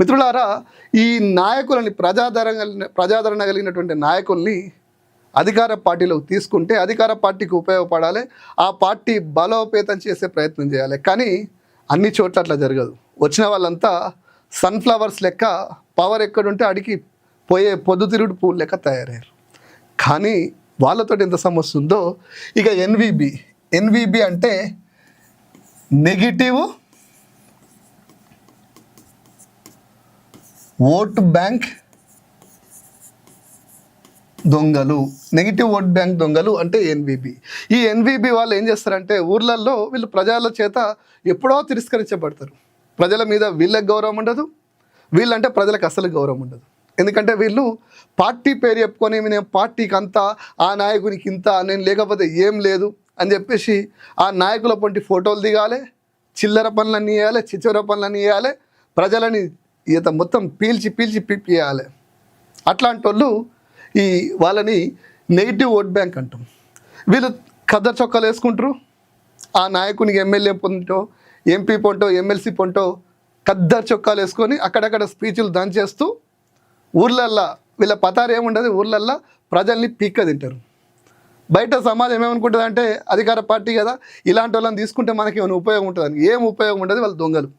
మిత్రులారా ఈ నాయకులని ప్రజాదరణ కలిగిన ప్రజాదరణ కలిగినటువంటి నాయకుల్ని అధికార పార్టీలోకి తీసుకుంటే అధికార పార్టీకి ఉపయోగపడాలి ఆ పార్టీ బలోపేతం చేసే ప్రయత్నం చేయాలి. కానీ అన్ని చోట్ల అట్లా జరగదు. వచ్చిన వాళ్ళంతా సన్ఫ్లవర్స్ లెక్క పవర్ ఎక్కడుంటే అడిగి పోయే పొద్దుతిరుగుడు పూలు లెక్క తయారయ్యారు. కానీ వాళ్ళతో ఎంత సమస్య ఉందో ఇక ఎన్విబి ఎన్విబి అంటే నెగిటివ్ ఓట్ బ్యాంక్ దొంగలు. నెగిటివ్ ఓట్ బ్యాంక్ దొంగలు అంటే ఎన్విబి ఈ ఎన్విబి వాళ్ళు ఏం చేస్తారంటే ఊర్లలో వీళ్ళు ప్రజల చేత ఎప్పుడో తిరస్కరించబడతారు. ప్రజల మీద వీళ్ళకి గౌరవం ఉండదు వీళ్ళంటే ప్రజలకు అసలు గౌరవం ఉండదు. ఎందుకంటే వీళ్ళు పార్టీ పేరు చెప్పుకొని నేను పార్టీకి అంతా ఆ నాయకునికి ఇంత నేను లేకపోతే ఏం లేదు అని చెప్పేసి ఆ నాయకుల పొంటి ఫోటోలు దిగాలి చిల్లర పనులన్నీ వేయాలి చిచ్చర పనులన్నీ వేయాలి ప్రజలని ఈత మొత్తం పీల్చి పీల్చి పీపియాలి అట్లాంటి వాళ్ళు ఈ వాళ్ళని నెగిటివ్ ఓట్ బ్యాంక్ అంటాం. వీళ్ళు కద్దరు చొక్కాలు వేసుకుంటారు. ఆ నాయకునికి ఎమ్మెల్యే పొంటో ఎంపీ పొంటో ఎమ్మెల్సీ పొంటో కద్దరు చొక్కాలు వేసుకొని అక్కడక్కడ స్పీచ్లు దంచేస్తూ ఊర్లల్లో వీళ్ళ పతారు ఏముండదు ఊర్లల్లో ప్రజల్ని పీక్క తింటారు. బయట సమాజం ఏమనుకుంటుంది అంటే అధికార పార్టీ కదా ఇలాంటి వాళ్ళని తీసుకుంటే మనకి ఏమైనా ఉపయోగం ఉంటుంది? ఏం ఉపయోగం ఉండదు వాళ్ళు దొంగలు.